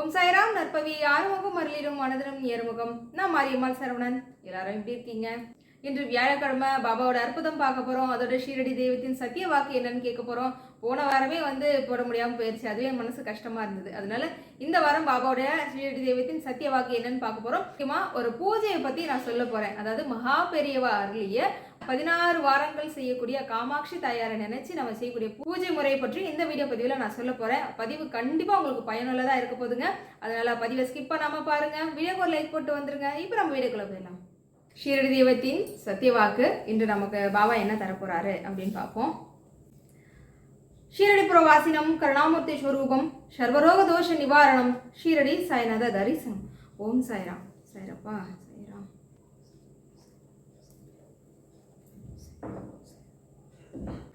ஓம் சாய்ராம் நற்பவி ஆறுமுகம் அருளிடும் மனதிலும் ஏறுமுகம். நான் மாரியம்மாள் சரவணன். எல்லாரும் எப்படி இருக்கீங்க? இன்று வியாழக்கிழமை பாபாவோட அற்புதம் பார்க்க போகிறோம் அதோட ஷீரடி தெய்வத்தின் சத்திய வாக்கு என்னன்னு கேட்க போகிறோம் போன வாரமே வந்து போட முடியாமல் போயிடுச்சு அதுவே மனசு கஷ்டமாக இருந்தது. அதனால இந்த வாரம் பாபாவுடைய ஸ்ரீரடி தெய்வத்தின் சத்திய வாக்கு என்னன்னு பார்க்க போகிறோம் முக்கியமாக ஒரு பூஜையை பற்றி நான் சொல்ல போகிறேன் அதாவது மகா பெரியவா அருளிய பதினாறு வாரங்கள் செய்யக்கூடிய காமாட்சி தாயாரை நினைச்சு நம்ம செய்யக்கூடிய பூஜை முறை பற்றி இந்த வீடியோ பதிவில் நான் சொல்ல போகிறேன் பதிவு கண்டிப்பாக உங்களுக்கு பயனுள்ளதாக இருக்க போதுங்க. அதனால பதிவை ஸ்கிப் பண்ணாமல் பாருங்க. வீடியோக்கு ஒரு லைக் போட்டு வந்துருங்க. இப்போ நம்ம வீடியோக்குள்ள போயிடலாம். ஷீரடி தெய்வத்தின் சத்தியவாக்கு இன்று நமக்கு பாபா என்ன தரப்போறாரு அப்படின்னு பார்ப்போம். ஷீரடி புரவாசினம் கருணாமூர்த்தி ஸ்வரூபம் சர்வரோக தோஷ நிவாரணம் ஷீரடி சாய்நாத தரிசனம். ஓம் சாய்ராம். சாய்ரப்பா சாய்ராம்.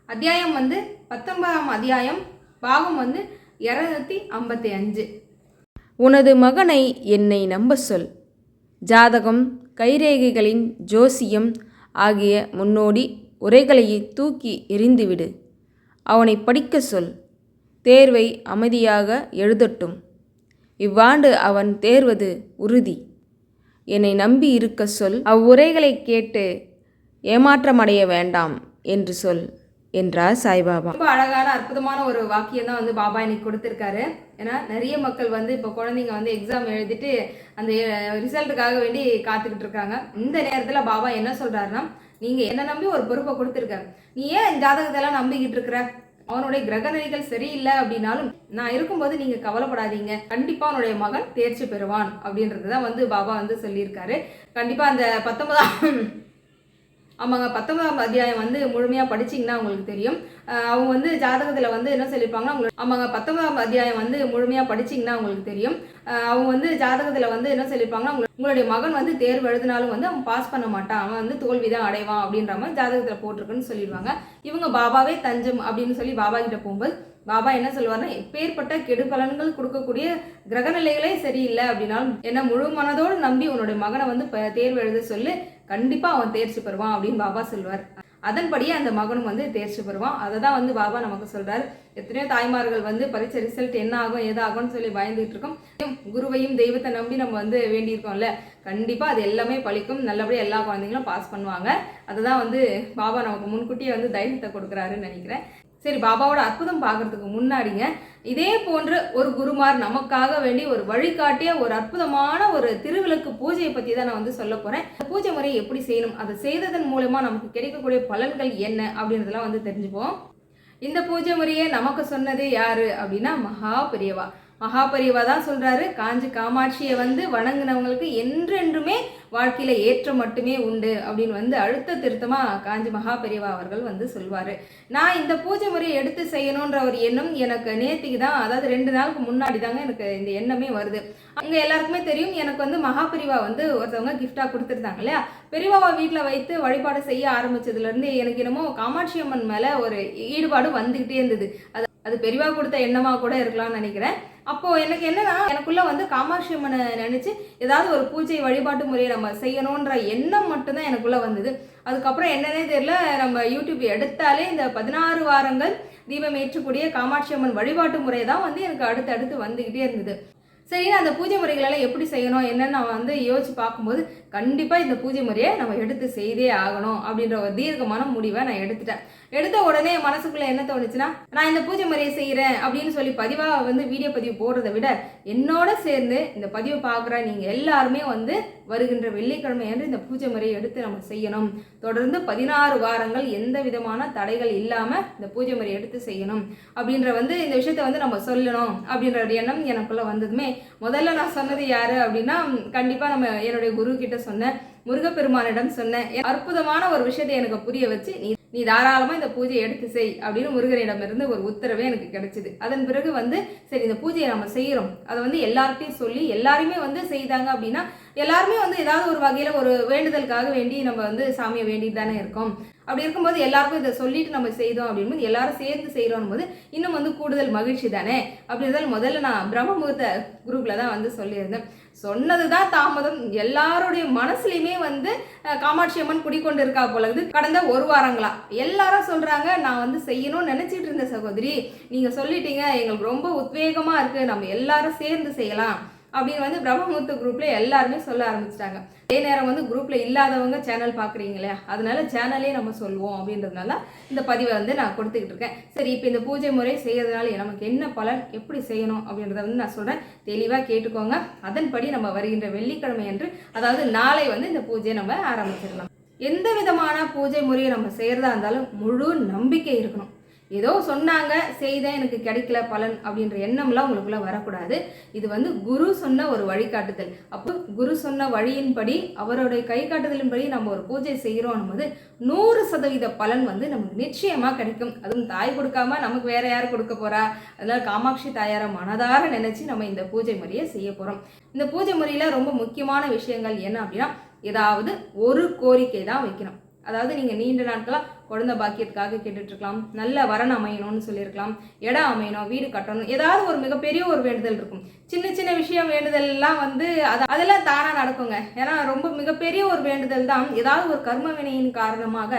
அத்தியாயம் வந்து பத்தொன்பதாம் அத்தியாயம். பாகம் வந்து இரநூத்தி ஐம்பத்தி அஞ்சு. உனது மகனை என்னை நம்ப சொல். ஜாதகம் கைரேகைகளின் ஜோசியம் ஆகிய முன்னோடி உரைகளை தூக்கி எறிந்துவிடு. அவனை படிக்க சொல். தேர்வை அமைதியாக எழுதட்டும். இவ்வாண்டு அவன் தேர்வது உறுதி. என்னை நம்பி இருக்க சொல். அவ்வுரைகளை கேட்டு ஏமாற்றமடைய வேண்டாம் என்று சொல் என்றார் சாய்பாபா. ரொம்ப அழகான அற்புதமான ஒரு வாக்கியம் தான் வந்து பாபா இன்னைக்கு கொடுத்துருக்காரு. ஏன்னா நிறைய மக்கள் வந்து இப்போ குழந்தைங்க வந்து எக்ஸாம் எழுதிட்டு அந்த ரிசல்ட்டுக்காக வேண்டி காத்துக்கிட்டு இருக்காங்க. இந்த நேரத்தில் பாபா என்ன சொல்கிறாருன்னா நீங்கள் என்னை நம்பி ஒரு பொறுப்பை கொடுத்துருக்க. நீ ஏன் இந்த ஜாதகத்தெல்லாம் நம்பிக்கிட்டு இருக்கிற? அவனுடைய கிரக நிலைகள் சரியில்லை அப்படின்னாலும் நான் இருக்கும்போது நீங்க கவலைப்படாதீங்க. கண்டிப்பா அவனுடைய மகன் தேர்ச்சி பெறுவான் அப்படின்றது தான் வந்து பாபா வந்து சொல்லியிருக்காரு. கண்டிப்பா அந்த பத்தொன்பதாம் ஆமாங்க பத்தொன்பதாம் அத்தியாயம் வந்து முழுமையாக படிச்சீங்கன்னா உங்களுக்கு தெரியும். அவங்க வந்து ஜாதகத்தில் வந்து என்ன சொல்லியிருப்பாங்கன்னா உங்களுக்கு ஆமாங்க பத்தொன்பதாம் அத்தியாயம் வந்து முழுமையாக படிச்சீங்கன்னா உங்களுக்கு தெரியும். அவங்க வந்து ஜாதகத்தில் வந்து என்ன சொல்லியிருப்பாங்கன்னா உங்களுடைய மகன் வந்து தேர்வு எழுதினாலும் வந்து அவன் பாஸ் பண்ண மாட்டான். அவன் வந்து தோல்வி தான் அடைவான் அப்படின்ற மாதிரி ஜாதகத்தில் போட்டிருக்குன்னு சொல்லிடுவாங்க. இவங்க பாபாவே தஞ்சம் அப்படின்னு சொல்லி பாபா கிட்ட போகும்போது பாபா என்ன சொல்லுவார்னா எப்பேற்பட்ட கெடுபலன்கள் கொடுக்கக்கூடிய கிரகநிலைகளே சரியில்லை அப்படின்னாலும் என்ன முழு மனதோடு நம்பி உன்னுடைய மகனை வந்து தேர்வு எழுத சொல்லு. கண்டிப்பாக அவன் தேர்ச்சி பெறுவான் அப்படின்னு பாபா சொல்லுவார் அதன்படியே அந்த மகனும் வந்து தேர்ச்சி பெறுவான். அதை தான் வந்து பாபா நமக்கு சொல்கிறார் எத்தனையோ தாய்மார்கள் வந்து பரீட்சை ரிசல்ட் என்ன ஆகும் எது ஆகும்னு சொல்லி பயந்துகிட்டு இருக்கோம். குருவையும் தெய்வத்தை நம்பி நம்ம வந்து வேண்டியிருக்கோம்ல. கண்டிப்பாக அது எல்லாமே பழிக்கும். நல்லபடியாக எல்லா குழந்தைங்களும் பாஸ் பண்ணுவாங்க. அதுதான் வந்து பாபா நமக்கு முன்கூட்டியே வந்து தைரியத்தை கொடுக்குறாருன்னு நினைக்கிறேன். சரி பாபாவோட அற்புதம் பார்க்கறதுக்கு முன்னாடிங்க இதே போன்று ஒரு குருமார் நமக்காக வேண்டி ஒரு வழிகாட்டிய ஒரு அற்புதமான ஒரு திருவிளக்கு பூஜையை பற்றி தான் நான் வந்து சொல்ல போகிறேன் பூஜை முறையை எப்படி செய்யணும் அதை செய்ததன் மூலமாக நமக்கு கிடைக்கக்கூடிய பலன்கள் என்ன அப்படின்றதெல்லாம் வந்து தெரிஞ்சுப்போம். இந்த பூஜை முறையை நமக்கு சொன்னது யாரு அப்படின்னா மகா பெரியவா. மகாபரிவா தான் சொல்கிறாரு காஞ்சி காமாட்சியை வந்து வணங்கினவங்களுக்கு என்றென்றுமே வாழ்க்கையில் ஏற்றம் மட்டுமே உண்டு அப்படின்னு வந்து அழுத்த திருத்தமாக காஞ்சி மகாபெரிவா அவர்கள் வந்து சொல்வார். நான் இந்த பூஜை முறையை எடுத்து செய்யணுன்ற ஒரு எண்ணம் எனக்கு நேத்திக்கு தான் அதாவது ரெண்டு நாளுக்கு முன்னாடி தாங்க எனக்கு இந்த எண்ணமே வருது. அங்கே எல்லாருக்குமே தெரியும் எனக்கு வந்து மகாபரிவா வந்து ஒருத்தவங்க கிஃப்டாக கொடுத்துருந்தாங்க இல்லையா? பெரியவாவை வீட்டில் வைத்து வழிபாடு செய்ய ஆரம்பிச்சதுலேருந்து எனக்கு என்னமோ காமாட்சி அம்மன் மேலே ஒரு ஈடுபாடு வந்துக்கிட்டே இருந்தது. அது அது பெரியவா கொடுத்த எண்ணமாக கூட இருக்கலாம்னு நினைக்கிறேன். அப்போது எனக்கு என்னன்னா எனக்குள்ளே வந்து காமாட்சி அம்மனை நினச்சி ஏதாவது ஒரு பூஜை வழிபாட்டு முறையை நம்ம செய்யணுன்ற எண்ணம் மட்டும்தான் எனக்குள்ளே வந்தது. அதுக்கப்புறம் என்னன்னே தெரியல நம்ம யூடியூப் எடுத்தாலே இந்த பதினாறு வாரங்கள் தீபம் ஏற்றக்கூடிய காமாட்சி அம்மன் வழிபாட்டு முறை தான் வந்து எனக்கு அடுத்து அடுத்து வந்துக்கிட்டே இருந்தது. சரி அந்த பூஜை முறைகளெல்லாம் எப்படி செய்யணும் என்னன்னு நான் வந்து யோசிச்சு பார்க்கும்போது கண்டிப்பாக இந்த பூஜை முறையை நம்ம எடுத்து செய்தே ஆகணும் அப்படின்ற ஒரு தீர்க்கமான முடிவை நான் எடுத்துட்டேன். எடுத்த உடனே மனசுக்குள்ளே என்ன தோணுச்சுன்னா நான் இந்த பூஜை முறையை செய்கிறேன் அப்படின்னு சொல்லி பதிவாக வந்து வீடியோ பதிவு போடுறதை விட என்னோட சேர்ந்து இந்த பதிவை பார்க்குற நீங்கள் எல்லாருமே வந்து வருகின்ற வெள்ளிக்கிழமை என்று இந்த பூஜை முறையை எடுத்து நம்ம செய்யணும். தொடர்ந்து பதினாறு வாரங்கள் எந்த விதமான தடைகள் இல்லாமல் இந்த பூஜை முறையை எடுத்து செய்யணும் அப்படின்ற வந்து இந்த விஷயத்த வந்து நம்ம சொல்லணும் அப்படின்ற ஒரு எண்ணம் எனக்குள்ளே வந்ததுமே முதல்ல நான் சொன்னது யார் அப்படின்னா கண்டிப்பாக நம்ம என்னுடைய குரு கிட்ட சொன்னேன் முருகப்பெருமானிடம் சொன்னேன் அற்புதமான ஒரு விஷயத்தை எனக்கு புரிய வச்சு நீ நீ தாராளமாக இந்த பூஜையை எடுத்து செய் அப்படின்னு முருகனிடமிருந்து ஒரு உத்தரவே எனக்கு கிடைச்சிது. அதன் பிறகு வந்து சரி இந்த பூஜையை நம்ம செய்கிறோம் அதை வந்து எல்லார்கிட்டையும் சொல்லி எல்லாருமே வந்து செய்தாங்க அப்படின்னா எல்லாருமே வந்து ஏதாவது ஒரு வகையில் ஒரு வேண்டுதலுக்காக வேண்டி நம்ம வந்து சாமியை வேண்டிட்டு தானே இருக்கோம். அப்படி இருக்கும்போது எல்லாருக்கும் இதை சொல்லிட்டு நம்ம செய்தோம் அப்படின்போது எல்லாரும் சேர்ந்து செய்கிறோம் போது இன்னும் வந்து கூடுதல் மகிழ்ச்சி தானே? அப்படி இருந்தாலும் முதல்ல நான் பிரம்ம முகூர்த்த குரூப்பில் தான் வந்து சொல்லியிருந்தேன். சொன்னது தான் தாமதம். எல்லாருடைய மனசுலையுமே வந்து காமாட்சி அம்மன் குடிக்கொண்டு இருக்கா போலது கடந்த ஒரு வாரங்களா? எல்லாரும் சொல்கிறாங்க நான் வந்து செய்யணும்னு நினச்சிட்டு இருந்த சகோதரி நீங்கள் சொல்லிட்டீங்க எங்களுக்கு ரொம்ப உத்வேகமாக இருக்குது நம்ம எல்லாரும் சேர்ந்து செய்யலாம். அப்படின்னு வந்து பிரம்மமுத்து குரூப்ல எல்லாருமே சொல்ல ஆரம்பிச்சிட்டாங்க. அதே நேரம் வந்து குரூப்ல இல்லாதவங்க சேனல் பார்க்குறீங்களே அதனால சேனலே நம்ம சொல்லுவோம் அப்படின்றதுனால இந்த பதிவை வந்து நான் கொடுத்துக்கிட்டு இருக்கேன். சரி இப்போ இந்த பூஜை முறை செய்யறதுனால நமக்கு என்ன பலன் எப்படி செய்யணும் அப்படின்றத வந்து நான் சொல்றேன். தெளிவா கேட்டுக்கோங்க. அதன்படி நம்ம வருகின்ற வெள்ளிக்கிழமை என்று அதாவது நாளை வந்து இந்த பூஜையை நம்ம ஆரம்பிச்சிடலாம். எந்த விதமான பூஜை முறையை நம்ம செய்யறதா இருந்தாலும் முழு நம்பிக்கை இருக்கணும். ஏதோ சொன்னாங்க செய்தேன் எனக்கு கிடைக்கல பலன் அப்படின்ற எண்ணம்லாம் உங்களுக்குள்ள வரக்கூடாது. இது வந்து குரு சொன்ன ஒரு வழிகாட்டுதல். அப்போ குரு சொன்ன வழியின்படி அவருடைய கை காட்டுதலின்படி நம்ம ஒரு பூஜை செய்கிறோம் போது நூறு சதவீத பலன் வந்து நமக்கு நிச்சயமாக கிடைக்கும். அதுவும் தாய் கொடுக்காம நமக்கு வேற யார் கொடுக்க போறா? அதனால காமாட்சி தாயாரை மனதார நினைச்சு நம்ம இந்த பூஜை முறையை செய்ய போறோம். இந்த பூஜை முறையில ரொம்ப முக்கியமான விஷயங்கள் என்ன அப்படின்னா ஏதாவது ஒரு கோரிக்கை தான் வைக்கணும். அதாவது நீங்கள் நீண்ட நாட்களாக குழந்தை பாக்கியத்துக்காக கேட்டுட்ருக்கலாம். நல்ல வரன் அமையணும்னு சொல்லியிருக்கலாம். இடம் அமையணும் வீடு கட்டணும் ஏதாவது ஒரு மிகப்பெரிய ஒரு வேண்டுதல் இருக்கும். சின்ன சின்ன விஷயம் வேண்டுதல் எல்லாம் வந்து அது அதெல்லாம் தானாக நடக்குங்க. ஏன்னா ரொம்ப மிகப்பெரிய ஒரு வேண்டுதல் தான். ஏதாவது ஒரு கர்ம வினையின் காரணமாக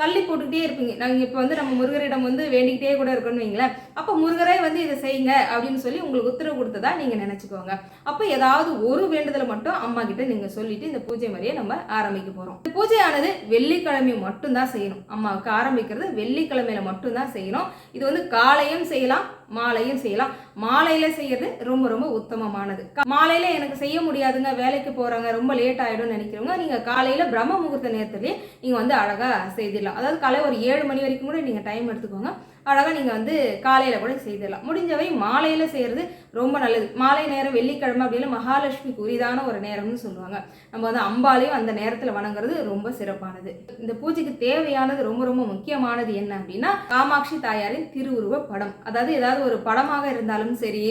தள்ளி போட்டுக்கிட்டே இருப்பீங்க. நாங்கள் இப்போ வந்து நம்ம முருகரிடம் வந்து வேண்டிக்கிட்டே கூட இருக்கணும்னு வைங்களேன். அப்போ முருகரே வந்து இதை செய்யுங்க அப்படின்னு சொல்லி உங்களுக்கு உத்தரவு கொடுத்ததா நீங்கள் நினச்சிக்கோங்க. அப்போ ஏதாவது ஒரு வேண்டுதலை மட்டும் அம்மா கிட்ட நீங்கள் சொல்லிட்டு இந்த பூஜை முறையை நம்ம ஆரம்பிக்க போகிறோம் இந்த பூஜையானது வெள்ளிக்கிழமை மட்டும்தான் செய்யணும். அம்மாவுக்கு ஆரம்பிக்கிறது வெள்ளிக்கிழமையில மட்டும்தான் செய்யணும். இது வந்து காலையும் செய்யலாம் மாலையும் செய்யலாம். மாலையில செய்யறது ரொம்ப ரொம்ப உத்தமமானது. மாலையில் மாலையில எனக்கு செய்ய முடியாதுங்க. வேலைக்கு போறாங்க. ரொம்ப லேட் ஆயிடும்னு நினைக்கிறவங்க நீங்க காலையில பிரம்ம முகூர்த்த நேரத்துலேயே நீங்க வந்து அழகா செய்திடலாம். அதாவது காலை ஒரு ஏழு மணி வரைக்கும் கூட நீங்க டைம் எடுத்துக்கோங்க. அழகா நீங்க வந்து காலையில கூட செய்திடலாம். முடிஞ்சவை மாலையில செய்யறது ரொம்ப நல்லது. மாலை நேரம் வெள்ளிக்கிழமை அப்படின்னா மகாலட்சுமிக்கு உரிதான ஒரு நேரம்னு சொல்லுவாங்க. நம்ம வந்து அம்பாலையும் அந்த நேரத்துல வணங்குறது ரொம்ப சிறப்பானது. இந்த பூஜைக்கு தேவையானது ரொம்ப ரொம்ப முக்கியமானது என்ன அப்படின்னா காமாட்சி தாயாரின் திருவுருவ படம். அதாவது ஏதாவது ஒரு படமாக இருந்தாலும் சரி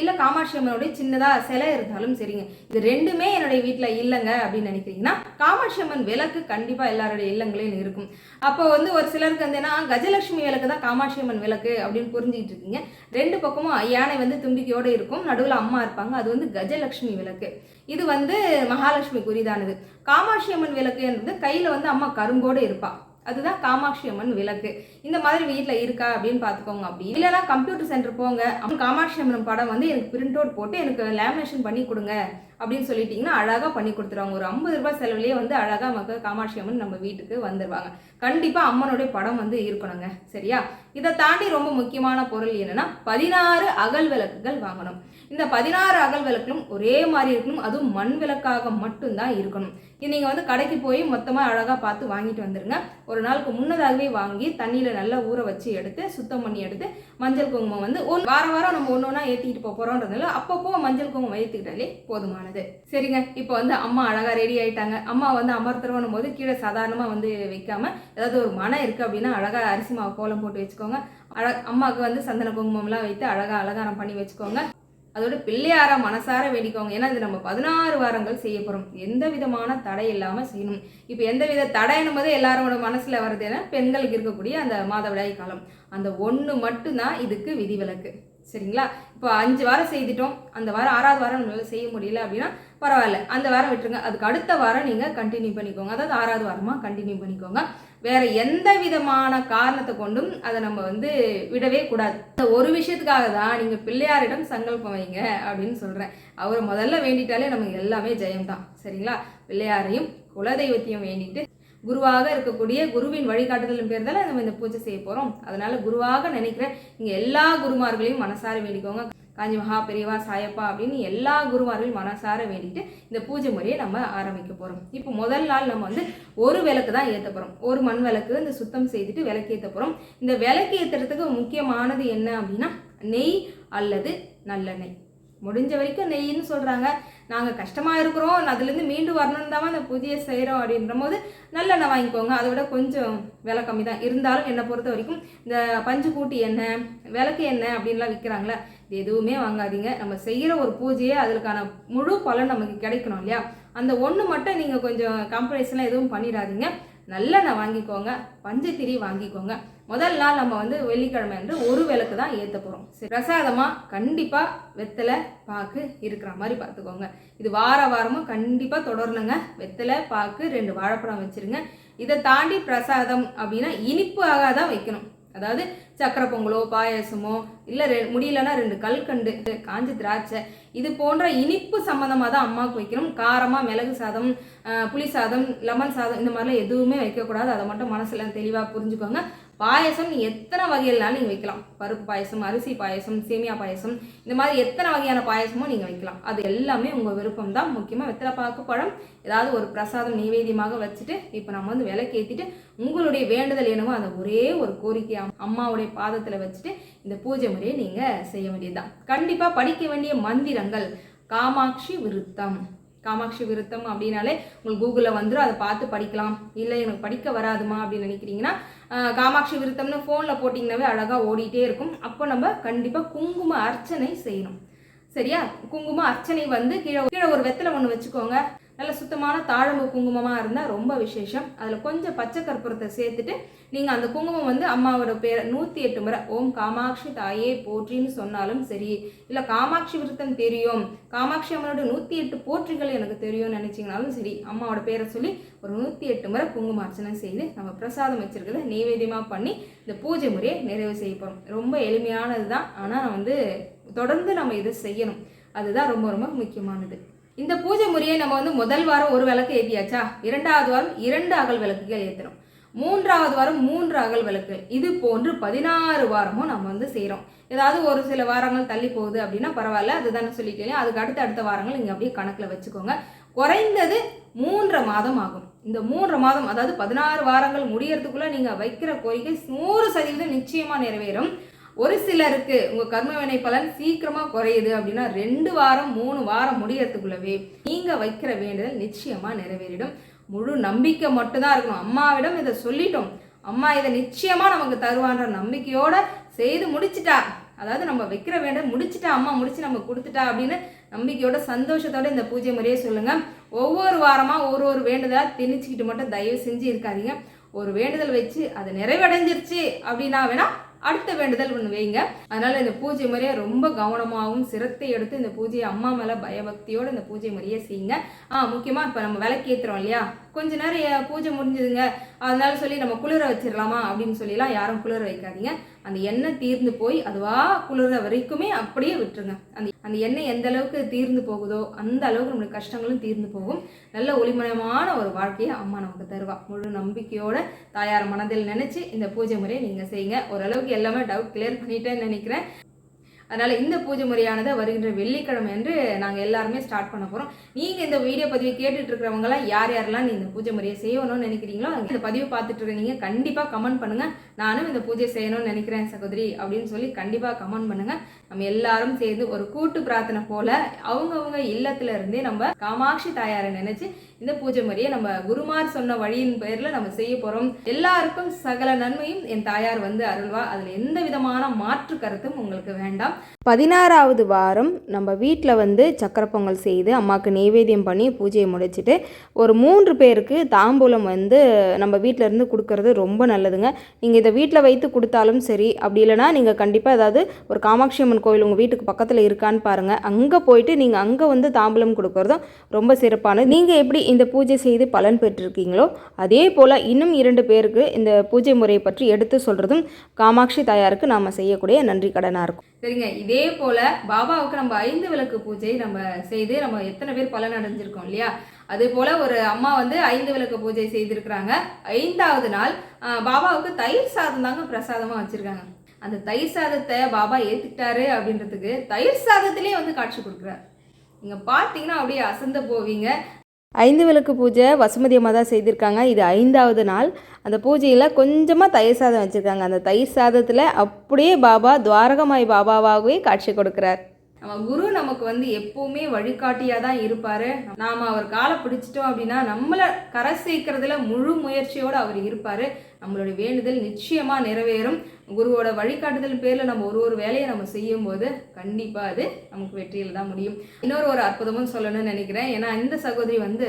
இல்லை காமாட்சி அம்மனுடைய சின்னதாக சிலை இருந்தாலும் சரிங்க. இது ரெண்டுமே என்னுடைய வீட்டில் இல்லைங்க அப்படின்னு நினைக்கிறீங்கன்னா காமாட்சி அம்மன் விளக்கு கண்டிப்பாக எல்லாருடைய இல்லங்களையும் இருக்கும். அப்போ வந்து ஒரு சிலருக்கு வந்து என்ன கஜலட்சுமி விளக்கு தான் காமாட்சி அம்மன் விளக்கு அப்படின்னு புரிஞ்சுக்கிட்டு இருக்கீங்க. ரெண்டு பக்கமும் யானை வந்து தும்பிக்கையோட இருக்கும் நடுவில் அம்மா இருப்பாங்க அது வந்து கஜலட்சுமி விளக்கு. இது வந்து மகாலட்சுமி குறிதானது. காமாட்சி அம்மன் விளக்குன்றது கையில் வந்து அம்மா கரும்போடு இருப்பாள் அதுதான் காமாட்சி அம்மன் விளக்கு. இந்த மாதிரி வீட்டில் இருக்கா அப்படின்னு பார்த்துக்கோங்க அப்படி. இல்லைன்னா கம்ப்யூட்டர் சென்டர் போங்க. அப்புறம் காமாட்சி அம்மன் படம் வந்து எனக்கு பிரிண்ட் அவுட் போட்டு எனக்கு லேமினேஷன் பண்ணி கொடுங்க அப்படின்னு சொல்லிட்டிங்கன்னா அழகாக பண்ணி கொடுத்துருவாங்க. ஒரு ஐம்பது ரூபாய் செலவுலேயே வந்து அழகாக மக்கள் காமாட்சி அம்மன் நம்ம வீட்டுக்கு வந்துடுவாங்க கண்டிப்பாக அம்மனுடைய படம் வந்து இருக்கணுங்க. சரியா? இதை தாண்டி ரொம்ப முக்கியமான பொருள் என்னன்னா பதினாறு அகல் விளக்குகள் வாங்கணும். இந்த பதினாறு அகல் விளக்கிலும் ஒரே மாதிரி இருக்கணும். அதுவும் மண் விளக்காக மட்டும்தான் இருக்கணும். இது நீங்கள் வந்து கடைக்கு போய் மொத்தமாக அழகாக பார்த்து வாங்கிட்டு வந்துடுங்க ஒரு நாளுக்கு முன்னதாகவே வாங்கி தண்ணியில் நல்லா ஊற வச்சு எடுத்து சுத்தம் பண்ணி எடுத்து மஞ்சள் குங்குமம் வந்து ஒன் வாரம் வாரம் நம்ம ஒன்று ஒன்றா ஏற்றிக்கிட்டு போக போகிறோன்றதுனால அப்பப்போ மஞ்சள் குங்குமம் ஏற்றிக்கிட்டாலே போதுமானது. சரிங்க. இப்போ வந்து அம்மா அழகாக ரெடி ஆகிட்டாங்க அம்மா வந்து அமர்த்துறோன்னும் போது கீழே சாதாரணமாக வந்து வைக்காமல் ஏதாவது ஒரு மனம் இருக்குது அப்படின்னா அழகாக அரிசி மாவு கோலம் போட்டு வச்சுக்கோங்க. அழ அம்மாவுக்கு வந்து சந்தன குங்குமம்லாம் வைத்து அழகாக அலங்காரம் பண்ணி வச்சுக்கோங்க. அதோட பிள்ளையார மனசார வேண்டிக்கோங்க. ஏன்னா இது நம்ம பதினாறு வாரங்கள் செய்ய போகிறோம் எந்த விதமான தடை இல்லாமல் செய்யணும். இப்போ எந்த வித தடைன்னும் போது எல்லாரோட மனசில் வருது ஏன்னா பெண்களுக்கு இருக்கக்கூடிய அந்த மாதவிடாய் காலம். அந்த ஒன்று மட்டும்தான் இதுக்கு விதிவிலக்கு. சரிங்களா? இப்போ அஞ்சு வாரம் செய்துட்டோம். அந்த வாரம் ஆறாவது வாரம் நம்மளால் செய்ய முடியல அப்படின்னா பரவாயில்ல. அந்த வாரம் விட்டுருங்க. அதுக்கு அடுத்த வாரம் நீங்கள் கண்டினியூ பண்ணிக்கோங்க. அதாவது ஆறாவது வாரமாக கண்டினியூ பண்ணிக்கோங்க. வேற எந்த விதமான காரணத்தை கொண்டும் அதை நம்ம வந்து விடவே கூடாது. இந்த ஒரு விஷயத்துக்காக தான் நீங்கள் பிள்ளையாரிடம் சங்கல்பம் வைங்க அப்படின்னு சொல்கிறேன் அவரை முதல்ல வேண்டிட்டாலே நமக்கு எல்லாமே ஜெயம்தான். சரிங்களா? பிள்ளையாரையும் குலதெய்வத்தையும் வேண்டிட்டு குருவாக இருக்கக்கூடிய குருவின் வழிகாட்டுதலும் பேர் நம்ம இந்த பூஜை செய்ய போகிறோம் அதனால குருவாக நினைக்கிற நீங்கள் எல்லா குருமார்களையும் மனசார வேண்டிக்கோங்க. காஞ்சி மகா பெரியவா சாயப்பா அப்படின்னு எல்லா குருமார்களையும் மனசார வேண்டிட்டு இந்த பூஜை முறையை நம்ம ஆரம்பிக்க போகிறோம் இப்போ முதல் நாள் நம்ம வந்து ஒரு விளக்கு தான் ஏற்ற போகிறோம் ஒரு மண் விளக்கு இந்த சுத்தம் செய்துட்டு விளக்கு ஏற்ற போகிறோம் இந்த விளக்கு ஏற்றுறதுக்கு முக்கியமானது என்ன அப்படின்னா நெய் அல்லது நல்லெண்ணெய். முடிஞ்ச வரைக்கும் நெய்ன்னு சொல்கிறாங்க நாங்கள் கஷ்டமாக இருக்கிறோம். அதுலேருந்து மீண்டு வரணும் தான் அந்த புதிய செய்கிறோம் அப்படின்ற போது நல்லெண்ணெய் வாங்கிக்கோங்க. அதை விட கொஞ்சம் விலை கம்மி தான். இருந்தாலும் என்னை பொறுத்த வரைக்கும் இந்த பஞ்சு கூட்டி எண்ணெய் விளக்கு எண்ணெய் அப்படின்லாம் விற்கிறாங்களே இது எதுவுமே வாங்காதீங்க. நம்ம செய்கிற ஒரு பூஜையே அதுக்கான முழு பலன் நமக்கு கிடைக்கணும் இல்லையா? அந்த ஒன்று மட்டும் நீங்கள் கொஞ்சம் காம்ப்ரமைஸ்லாம் எதுவும் பண்ணிடாதீங்க. நல்லெண்ணெய் வாங்கிக்கோங்க பஞ்சத்திரி வாங்கிக்கோங்க. முதல் நாள் நம்ம வந்து வெள்ளிக்கிழமை என்று ஒரு விளக்கு தான் ஏற்ற போகிறோம் சரி பிரசாதமாக கண்டிப்பாக வெத்தலை பாக்கு இருக்கிற மாதிரி பார்த்துக்கோங்க. இது வார வாரமும் கண்டிப்பாக தொடரணுங்க. வெத்தலை பாக்கு ரெண்டு வாழைப்பழம் வச்சிருங்க. இதை தாண்டி பிரசாதம் அப்படின்னா இனிப்பாக தான் வைக்கணும். அதாவது சக்கரை பொங்கலோ பாயாசமோ இல்லை ரெ முடியலன்னா ரெண்டு கல்கண்டு காஞ்ச திராட்சை இது போன்ற இனிப்பு சம்மந்தமாக தான் அம்மாவுக்கு வைக்கணும். காரமாக மிளகு சாதம் புளி சாதம் லெமன் சாதம் இந்த மாதிரிலாம் எதுவுமே வைக்கக்கூடாது. அதை மட்டும் மனசில் தெளிவாக புரிஞ்சுக்கோங்க. பாயசம் எத்தனை வகையிலனாலும் நீங்கள் வைக்கலாம். பருப்பு பாயசம் அரிசி பாயசம் சேமியா பாயசம் இந்த மாதிரி எத்தனை வகையான பாயசமும் நீங்கள் வைக்கலாம். அது எல்லாமே உங்கள் விருப்பம் தான் முக்கியமாக வெத்தலை பாக்கு பழம் ஏதாவது ஒரு பிரசாதம் நைவேத்தியமாக வச்சுட்டு இப்போ நம்ம வந்து விளக்கேற்றிட்டு உங்களுடைய வேண்டுதல் என்னவோ அந்த ஒரே ஒரு கோரிக்கை அம்மாவுடைய பாதத்தில் வச்சுட்டு இந்த பூஜை முறையை நீங்கள் செய்ய வேண்டியதுதான். கண்டிப்பாக படிக்க வேண்டிய மந்திரங்கள் காமாட்சி விருத்தம். காமாட்சி விருத்தம் அப்படின்னாலே உங்களுக்கு கூகுளில் வந்துடும் அதை பார்த்து படிக்கலாம். இல்லை எனக்கு படிக்க வராதுமா அப்படின்னு நினைக்கிறீங்கன்னா காமாட்சி விருத்தம்னு ஃபோனில் போட்டிங்கனாவே அழகாக ஓடிட்டே இருக்கும். அப்போ நம்ம கண்டிப்பாக குங்கும அர்ச்சனை செய்யணும். சரியா? குங்கும அர்ச்சனை வந்து கீழே கீழே ஒரு வெத்தலை ஒன்று வச்சுக்கோங்க. நல்ல சுத்தமான தாழம்பு குங்குமமாக இருந்தால் ரொம்ப விசேஷம். அதில் கொஞ்சம் பச்சை கற்பூரத்தை சேர்த்துட்டு நீங்கள் அந்த குங்குமம் வந்து அம்மாவோட பேரை நூற்றி எட்டு முறை ஓம் காமாட்சி தாயே போற்றின்னு சொன்னாலும் சரி. இல்லை காமாட்சி விருத்தம் தெரியும். காமாட்சி அம்மனோட நூற்றி எட்டு போற்றிகள் எனக்கு தெரியும்னு நினச்சிங்கனாலும் சரி அம்மாவோட பேரை சொல்லி ஒரு நூற்றி எட்டு முறை குங்கும அர்ச்சனை செய்து நம்ம பிரசாதம் வச்சிருக்கிறத நெய்வேத்தியமாக பண்ணி இந்த பூஜை முறையை நிறைவு செய்ய போகிறோம் ரொம்ப எளிமையானது தான் ஆனால் வந்து தொடர்ந்து நம்ம இதை செய்யணும். அதுதான் ரொம்ப ரொம்ப முக்கியமானது. இந்த பூஜை முறையை நம்ம வந்து முதல் வாரம் ஒரு விளக்கு ஏற்றியாச்சா இரண்டாவது வாரம் இரண்டு அகல் விளக்குகள் ஏற்றணும் மூன்றாவது வாரம் மூன்று அகல் விளக்கு இது போன்று பதினாறு வாரமும் நம்ம வந்து செய்கிறோம் ஏதாவது ஒரு சில வாரங்கள் தள்ளி போகுது அப்படின்னா பரவாயில்ல அதுதானே சொல்லிட்டேன் அதுக்கு அடுத்த அடுத்த வாரங்கள் நீங்கள் அப்படியே கணக்கில் வச்சுக்கோங்க. குறைந்தது மூன்றரை மாதம் ஆகும். இந்த மூன்று மாதம் அதாவது பதினாறு வாரங்கள் முடியறதுக்குள்ளே நீங்கள் வைக்கிற கோரிக்கை நூறு சதவீதம் நிச்சயமாக நிறைவேறும். ஒரு சிலருக்கு உங்கள் கர்மவினை பலன் சீக்கிரமாக குறையுது அப்படின்னா ரெண்டு வாரம் மூணு வாரம் முடியறதுக்குள்ளவே நீங்கள் வைக்கிற வேண்டுதல் நிச்சயமாக நிறைவேறிடும். முழு நம்பிக்கை மட்டும்தான் இருக்கணும். அம்மாவிடம் இதை சொல்லிட்டோம். அம்மா இதை நிச்சயமாக நமக்கு தருவான்ற நம்பிக்கையோட செய்து முடிச்சிட்டா. அதாவது நம்ம வைக்கிற வேண்டும் முடிச்சிட்டா அம்மா முடிச்சு நம்ம கொடுத்துட்டா அப்படின்னு நம்பிக்கையோட சந்தோஷத்தோட இந்த பூஜை முறையை சொல்லுங்க. ஒவ்வொரு வாரமா ஒரு ஒரு வேண்டுதலாக திணிச்சுக்கிட்டு மட்டும் தயவு செஞ்சு இருக்காதீங்க. ஒரு வேண்டுதல் வச்சு அது நிறைவடைஞ்சிருச்சு அப்படின்னா வேணா அடுத்த வேண்டுதல் ஒன்று வைங்க. அதனால இந்த பூஜை முறையை ரொம்ப கவனமாகவும் சிரத்தை எடுத்து இந்த பூஜையை அம்மா மேலே பயபக்தியோடு இந்த பூஜை முறையை செய்யுங்க. ஆ முக்கியமாக இப்போ நம்ம விளக்கேத்துறோம் இல்லையா? கொஞ்ச நேரம் பூஜை முடிஞ்சதுங்க. அதனால சொல்லி நம்ம குளிர வச்சிடலாமா அப்படின்னு சொல்லிலாம் யாரும் குளிர வைக்காதீங்க. அந்த எண்ணெய் தீர்ந்து போய் அதுவா குளிர வரைக்குமே அப்படியே விட்டுருங்க. அந்த அந்த எண்ணெய் எந்த அளவுக்கு தீர்ந்து போகுதோ அந்த அளவுக்கு நம்மளுக்கு கஷ்டங்களும் தீர்ந்து போகும். நல்ல ஒளிமயமான ஒரு வாழ்க்கையை அம்மா நமக்கு தருவா. முழு நம்பிக்கையோட தாயார் மனதில் நினைச்சு இந்த பூஜை முறையை நீங்க செய்யுங்க. ஓரளவுக்கு எல்லாமே டவுட் கிளியர் பண்ணிட்டேன்னு நினைக்கிறேன். அதனால் இந்த பூஜை முறையானது வருகின்ற வெள்ளிக்கிழமை என்று நாங்கள் எல்லாருமே ஸ்டார்ட் பண்ண போகிறோம் நீங்கள் இந்த வீடியோ பதிவை கேட்டுட்டு இருக்கிறவங்களாம் யார் யாரெல்லாம் நீ இந்த பூஜை முறையை செய்யணும்னு நினைக்கிறீங்களோ இந்த பதிவு பார்த்துட்டு இருக்கீங்க கண்டிப்பாக கமெண்ட் பண்ணுங்க. நானும் இந்த பூஜை செய்யணும்னு நினைக்கிறேன் சகோதரி அப்படின்னு சொல்லி கண்டிப்பாக கமெண்ட் பண்ணுங்க. நம்ம எல்லாரும் சேர்ந்து ஒரு கூட்டு பிரார்த்தனை போல அவங்கவுங்க இல்லத்துல இருந்தே நம்ம காமாட்சி தாயாரை நினச்சி இந்த பூஜை முறையை நம்ம குருமார் சொன்ன வழியின் பெயரில் நம்ம செய்ய போகிறோம் எல்லாருக்கும் சகல நன்மையும் என் தாயார் வந்து அருள்வா. அதில் எந்த விதமான மாற்று கருத்தும் உங்களுக்கு வேண்டாம். பதினாறாவது வாரம் நம்ம வீட்டில் வந்து சக்கரை பொங்கல் செய்து அம்மாவுக்கு நெய்வேத்தியம் பண்ணி பூஜையை முடிச்சுட்டு ஒரு மூன்று பேருக்கு தாம்பூலம் வந்து நம்ம வீட்டில் இருந்து கொடுக்கறது ரொம்ப நல்லதுங்க. நீங்கள் இதை வீட்டில் வைத்து கொடுத்தாலும் சரி அப்படி இல்லைனா நீங்கள் கண்டிப்பாக ஏதாவது ஒரு காமாட்சி அம்மன் கோவில் உங்கள் வீட்டுக்கு பக்கத்தில் இருக்கான்னு பாருங்கள் அங்கே போயிட்டு நீங்கள் அங்கே வந்து தாம்பூலம் கொடுக்கறதும் ரொம்ப சிறப்பானது. நீங்கள் எப்படி இந்த பூஜை செய்து பலன் பெற்றிருக்கீங்களோ? அதே போல் இன்னும் இரண்டு பேருக்கு இந்த பூஜை முறையை பற்றி எடுத்து சொல்கிறதும் காமாட்சி தாயாருக்கு நாம் செய்யக்கூடிய நன்றி கடனாக இருக்கும். சரிங்க. இதே போல் பாபாவுக்கு நம்ம ஐந்து விளக்கு பூஜை நம்ம செய்து நம்ம எத்தனை பேர் பலன் அடைஞ்சிருக்கோம் இல்லையா? அதே போல் ஒரு அம்மா வந்து ஐந்து விளக்கு பூஜை செய்திருக்கிறாங்க. ஐந்தாவது நாள் பாபாவுக்கு தயிர் சாதம் தாங்க பிரசாதமாக வச்சுருக்காங்க. அந்த தயிர் சாதத்தை பாபா ஏற்றுக்கிட்டாரு அப்படின்றதுக்கு தயிர் சாதத்திலே வந்து காட்சி கொடுக்குறாரு. நீங்கள் பார்த்தீங்கன்னா அப்படியே அசந்து போவீங்க. ஐந்து விளக்கு பூஜை வசுமதி அம்மா தான் செய்திருக்காங்க. இது ஐந்தாவது நாள். அந்த பூஜையில் கொஞ்சமாக தயிர் சாதம் வச்சுருக்காங்க. அந்த தயிர் சாதத்தில் அப்படியே பாபா துவாரகமாய் பாபாவாகவே காட்சி கொடுக்குறார். நம்ம குரு நமக்கு வந்து எப்பவுமே வழிகாட்டியாக தான் இருப்பார். நாம் அவர் காலை பிடிச்சிட்டோம் அப்படின்னா நம்மளை கரை சேர்க்கறதுல முழு முயற்சியோடு அவர் இருப்பார். நம்மளுடைய வேண்டுதல் நிச்சயமாக நிறைவேறும். குருவோட வழிகாட்டுதல் பேரில் நம்ம ஒரு ஒரு வேலையை நம்ம செய்யும் போது கண்டிப்பாக அது நமக்கு வெற்றியில் தான் முடியும். இன்னொரு ஒரு அற்புதமும் சொல்லணும்னு நினைக்கிறேன். ஏன்னா இந்த சகோதரி வந்து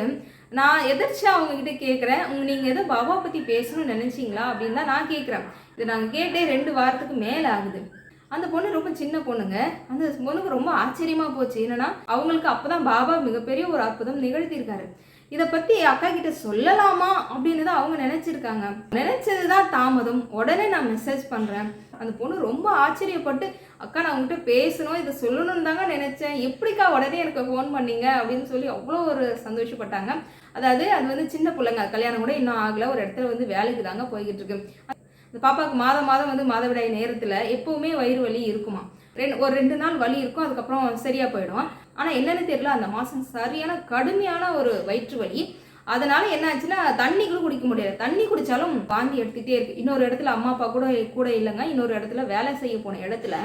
நான் எதிர்த்து அவங்கக்கிட்ட கேட்குறேன் நீங்கள் நீங்க எதோ பாபா பற்றி பேசணும்னு நினச்சிங்களா அப்படின்னு தான் நான் கேட்குறேன் இது நாங்கள் கேட்டே ரெண்டு வாரத்துக்கு மேலே ஆகுது. அந்த பொண்ணு ரொம்ப சின்ன பொண்ணுங்க. அந்த பொண்ணுக்கு ரொம்ப ஆச்சரியமா போச்சு. என்னன்னா அவங்களுக்கு அப்பதான் பாபா மிகப்பெரிய ஒரு அற்புதம் நிகழ்த்தியிருக்காரு. இதை பத்தி அக்கா கிட்ட சொல்லலாமா அப்படின்னு தான் அவங்க நினைச்சிருக்காங்க. நினைச்சதுதான் தாமதம். உடனே நான் மெசேஜ் பண்றேன். அந்த பொண்ணு ரொம்ப ஆச்சரியப்பட்டு அக்கா நான் உங்ககிட்ட பேசணும் இதை சொல்லணும்னு தாங்க நினைச்சேன். எப்படிக்கா உடனே எனக்கு ஃபோன் பண்ணீங்க? அப்படின்னு சொல்லி அவ்வளோ ஒரு சந்தோஷப்பட்டாங்க. அதாவது அது வந்து சின்ன பிள்ளைங்க. கல்யாணம் கூட இன்னும் ஆகல. ஒரு இடத்துல வந்து வேலைக்கு தாங்க போய்கிட்டு இருக்கு. இந்த பாப்பாவுக்கு மாதம் மாதம் வந்து மாதவிடாய் நேரத்தில் எப்போவுமே வயிறு வலி இருக்குமா? ரெண்டு ஒரு ரெண்டு நாள் வலி இருக்கும் அதுக்கப்புறம் சரியாக போயிடும். ஆனால் என்னென்னு தெரியல அந்த மாதம் சரியான கடுமையான ஒரு வயிற்று வலி. அதனால என்ன ஆச்சுன்னா தண்ணி கூட குடிக்க முடியாது தண்ணி குடிச்சாலும் வாந்தி எடுத்துகிட்டே இருக்கு. இன்னொரு இடத்துல அம்மா அப்பா கூட கூட இல்லைங்க. இன்னொரு இடத்துல வேலை செய்ய போன இடத்துல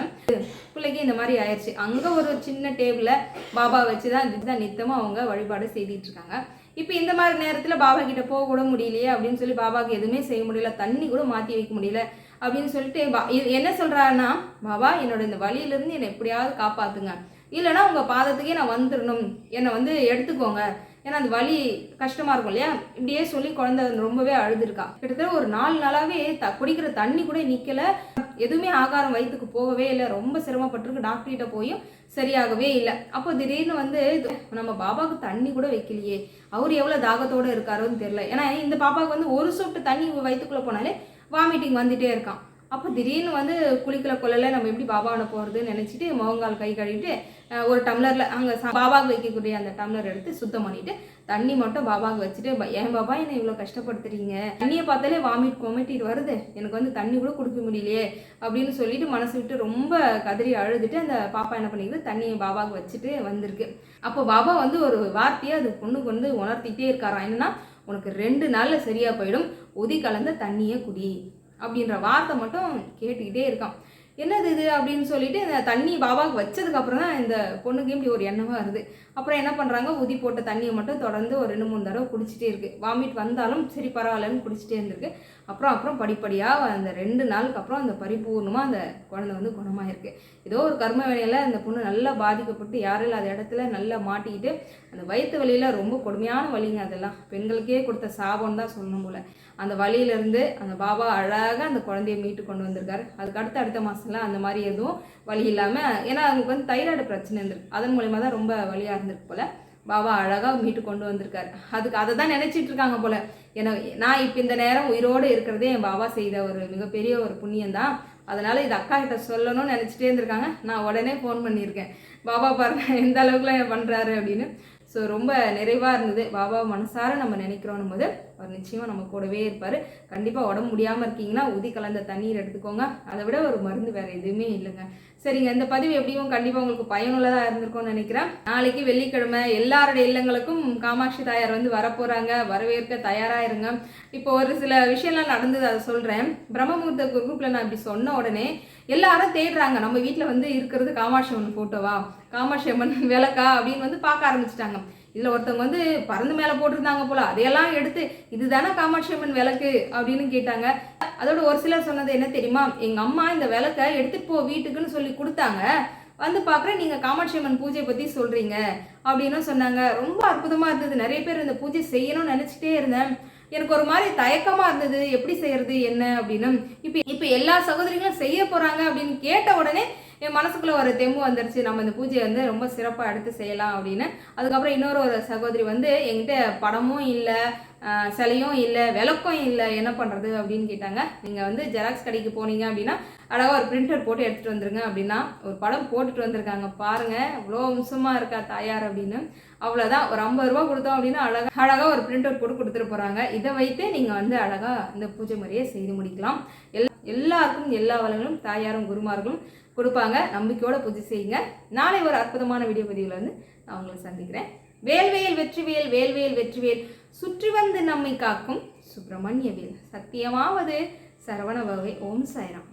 பிள்ளைக்கு இந்த மாதிரி ஆயிடுச்சு அங்கே ஒரு சின்ன டேபிளில் பாபா வச்சு தான் இதுதான் நித்தமாக அவங்க வழிபாடு செய்திட்டு இருக்காங்க. இப்போ இந்த மாதிரி நேரத்தில் பாபா கிட்ட போக கூட முடியலையே அப்படின்னு சொல்லி பாபாவுக்கு எதுவுமே செய்ய முடியல தண்ணி கூட மாற்றி வைக்க முடியல அப்படின்னு சொல்லிட்டு பா- இது என்ன சொல்கிறாருன்னா பாபா என்னோட இந்த வழியிலேருந்து என்னை எப்படியாவது காப்பாற்றுங்க இல்லைன்னா உங்கள் பாதத்துக்கே நான் வந்துடணும் என்னை வந்து எடுத்துக்கோங்க. ஏன்னா அந்த வலி கஷ்டமாக இருக்கும் இல்லையா? இப்படியே சொல்லி குழந்தை ரொம்பவே அழுதுருக்கா. கிட்டத்தட்ட ஒரு நாலு நாளாகவே த குடிக்கிற தண்ணி கூட நிற்கலை எதுவுமே ஆகாரம் வயிற்றுக்கு போகவே இல்லை. ரொம்ப சிரமப்பட்டிருக்கு. டாக்டர்கிட்ட போயும் சரியாகவே இல்லை. அப்போ திடீர்னு வந்து இது- நம்ம பாபாவுக்கு தண்ணி கூட வைக்கலையே. அவர் எவ்வளோ தாகத்தோடு இருக்காரோன்னு தெரியல. ஏன்னா இந்த பாப்பாவுக்கு வந்து ஒரு சொட்டு தண்ணி வயிற்றுக்குள்ளே போனாலே வாமிட்டிங் வந்துகிட்டே இருக்கான் அப்போ திடீர்னு வந்து குளிக்கல கொள்ளல நம்ம எப்படி பாபாவை போகிறதுன்னு நினச்சிட்டு முகங்கால் கை கழுவிட்டு ஒரு டம்ளரில் அங்கே பாபாவுக்கு வைக்கக்கூடிய அந்த டம்ளர் எடுத்து சுத்தம் பண்ணிவிட்டு தண்ணி மட்டும் பாபாவுக்கு வச்சுட்டு என் ஏன் பாபா என்னை இவ்வளோ கஷ்டப்படுத்துறீங்க? தண்ணியை பார்த்தாலே வாமிட் கொமட்டிட்டு வருது. எனக்கு வந்து தண்ணி கூட கொடுக்க முடியலையே அப்படின்னு சொல்லிட்டு மனசு விட்டு ரொம்ப கதறி அழுதுட்டு அந்த பாப்பா என்ன பண்ணிக்குது? தண்ணியை பாபாவுக்கு வச்சுட்டு வந்திருக்கு. அப்போ பாபா வந்து ஒரு வார்த்தையை அது பொண்ணுக்கு வந்து உணர்த்திட்டே இருக்காராம் என்னன்னா உனக்கு ரெண்டு நாளில் சரியாக போயிடும். உதி கலந்த தண்ணியை குடி. அப்படின்ற வார்த்தை மட்டும் கேட்டுக்கிட்டே இருக்கான். என்னது இது அப்படின்னு சொல்லிட்டு இந்த தண்ணி பாபாவுக்கு வச்சதுக்கப்புறம் தான் இந்த பொண்ணுக்கு இப்படி ஒரு எண்ணமாக வருது. அப்புறம் என்ன பண்ணுறாங்க உதி போட்ட தண்ணியை மட்டும் தொடர்ந்து ஒரு ரெண்டு மூணு தடவை குடிச்சிட்டே இருக்கு. வாமிட் வந்தாலும் சரி பரவாயில்லன்னு குடிச்சிட்டே இருந்திருக்கு. அப்புறம் அப்புறம் படிப்படியாக அந்த ரெண்டு நாளுக்கு அப்புறம் அந்த பரிபூர்ணமாக அந்த குழந்தை வந்து குணமாயிருக்கு. ஏதோ ஒரு கர்ம வேலையில் அந்த பொண்ணு நல்லா பாதிக்கப்பட்டு யாரும் இல்லாத இடத்துல நல்லா மாட்டிக்கிட்டு அந்த வயிற்று வலியில் ரொம்ப கொடுமையான வலிங்க அதெல்லாம். பெண்களுக்கே கொடுத்த சாபம் தான் சொல்லணும் போல். அந்த வழியிலேருந்து அந்த பாபா அழகாக அந்த குழந்தைய மீட்டு கொண்டு வந்திருக்காரு. அதுக்கு அடுத்த அடுத்த மாதம்லாம் அந்த மாதிரி எதுவும் வழி இல்லாமல் ஏன்னா அவங்களுக்கு வந்து தைராய்டு பிரச்சனை இருந்திருக்கு. அதன் மூலிமா தான் ரொம்ப வலியாக இருந்திருக்கு போல. பாபா அழகாக மீட்டு கொண்டு வந்திருக்காரு. அதுக்கு அதை தான் நினச்சிட்டு இருக்காங்க போல. ஏன்னா நான் இப்போ இந்த நேரம் உயிரோடு இருக்கிறதே என் பாபா செய்த ஒரு மிகப்பெரிய ஒரு புண்ணியம் தான். அதனால் இது அக்கா கிட்ட சொல்லணும்னு நினச்சிட்டே இருந்திருக்காங்க. நான் உடனே ஃபோன் பண்ணியிருக்கேன். பாபா பாருங்க எந்த அளவுக்குலாம் பண்ணுறாரு அப்படின்னு. ஸோ ரொம்ப நிறைவாக இருந்தது. பாபா மனசார நம்ம நினைக்கிறோம் போது அவர் நிச்சயமாக நம்ம கூடவே இருப்பார். கண்டிப்பாக உடம்பு முடியாமல் இருக்கீங்கன்னா ஊதி கலந்த தண்ணீர் எடுத்துக்கோங்க. அதை விட ஒரு மருந்து வேறு எதுவுமே இல்லைங்க. சரிங்க இந்த பதிவு எப்படியும் கண்டிப்பாக உங்களுக்கு பயனுள்ளதாக இருந்திருக்கும்னு நினைக்கிறேன். நாளைக்கு வெள்ளிக்கிழமை எல்லாருடைய இல்லங்களுக்கும் காமாட்சி தாயார் வந்து வரப்போகிறாங்க வரவேற்க தயாராக இருங்க. இப்போ ஒரு சில விஷயம்லாம் நடந்தது அதை சொல்கிறேன் பிரம்மமுகூர்த்த குரூப்பில் நான் இப்படி சொன்ன உடனே எல்லாரும் தேடுறாங்க. நம்ம வீட்டில் வந்து இருக்கிறது காமாட்சி அம்மன் ஃபோட்டோவா காமாட்சி அம்மன் விளக்கா? அப்படின்னு வந்து பார்க்க ஆரம்பிச்சிட்டாங்க. இதில் ஒருத்தவங்க வந்து பறந்து மேலே போட்டிருந்தாங்க போல. அதையெல்லாம் எடுத்து இதுதானே காமாட்சி அம்மன் விளக்கு? அப்படின்னு கேட்டாங்க. அதோட ஒரு சிலர் சொன்னது என்ன தெரியுமா? எங்கள் அம்மா இந்த விளக்கை எடுத்துட்டு போ வீட்டுக்குன்னு சொல்லி கொடுத்தாங்க. வந்து பார்க்குறேன் நீங்கள் காமாட்சி அம்மன் பூஜையை பற்றி சொல்கிறீங்க அப்படின்னு சொன்னாங்க. ரொம்ப அற்புதமாக இருந்தது. நிறைய பேர் இந்த பூஜை செய்யணும்னு நினச்சிட்டே இருந்தேன். எனக்கு ஒரு மாதிரி தயக்கமாக இருந்தது. எப்படி செய்யறது என்ன அப்படின்னு. இப்போ இப்போ எல்லா சகோதரிகளும் செய்ய போகிறாங்க அப்படின்னு கேட்ட உடனே என் மனசுக்குள்ளே ஒரு தெம்பு வந்துருச்சு. நம்ம இந்த பூஜையை வந்து ரொம்ப சிறப்பாக எடுத்து செய்யலாம் அப்படின்னு. அதுக்கப்புறம் இன்னொரு ஒரு சகோதரி வந்து என்கிட்ட படமும் இல்லை சிலையும் இல்லை விளக்கம் இல்லை என்ன பண்ணுறது அப்படின்னு கேட்டாங்க. நீங்கள் வந்து ஜெராக்ஸ் கடைக்கு போனீங்க அப்படின்னா அழகாக ஒரு பிரிண்டர் போட்டு எடுத்துகிட்டு வந்துருங்க அப்படின்னா ஒரு படம் போட்டுட்டு வந்திருக்காங்க. பாருங்கள் இவ்வளோ அம்சமாக இருக்கா தாயார் அப்படின்னு. அவ்வளோதான் ஒரு ஐம்பது ரூபா கொடுத்தோம் அப்படின்னா அழகாக அழகாக ஒரு பிரிண்ட் அவுட் போட்டு கொடுத்துட்டு போகிறாங்க இதை வைத்து நீங்கள் வந்து அழகாக இந்த பூஜை முறையை செய்து முடிக்கலாம். எல்லா எல்லாருக்கும் எல்லா வளங்களும் தாயாரும் குருமார்களும் கொடுப்பாங்க. நம்பிக்கையோட பூஜை செய்யுங்க. நாளை ஒரு அற்புதமான வீடியோ பதிவில் வந்து நான் உங்களை சந்திக்கிறேன். வேல்வேல் வெற்றிவேல் வேல்வேல் வெற்றிவேல் சுற்றி வந்து நம்மை காக்கும் சுப்பிரமணிய வேல் சத்தியமாவது சரவண பகவை ஓம் சாய்ராம்.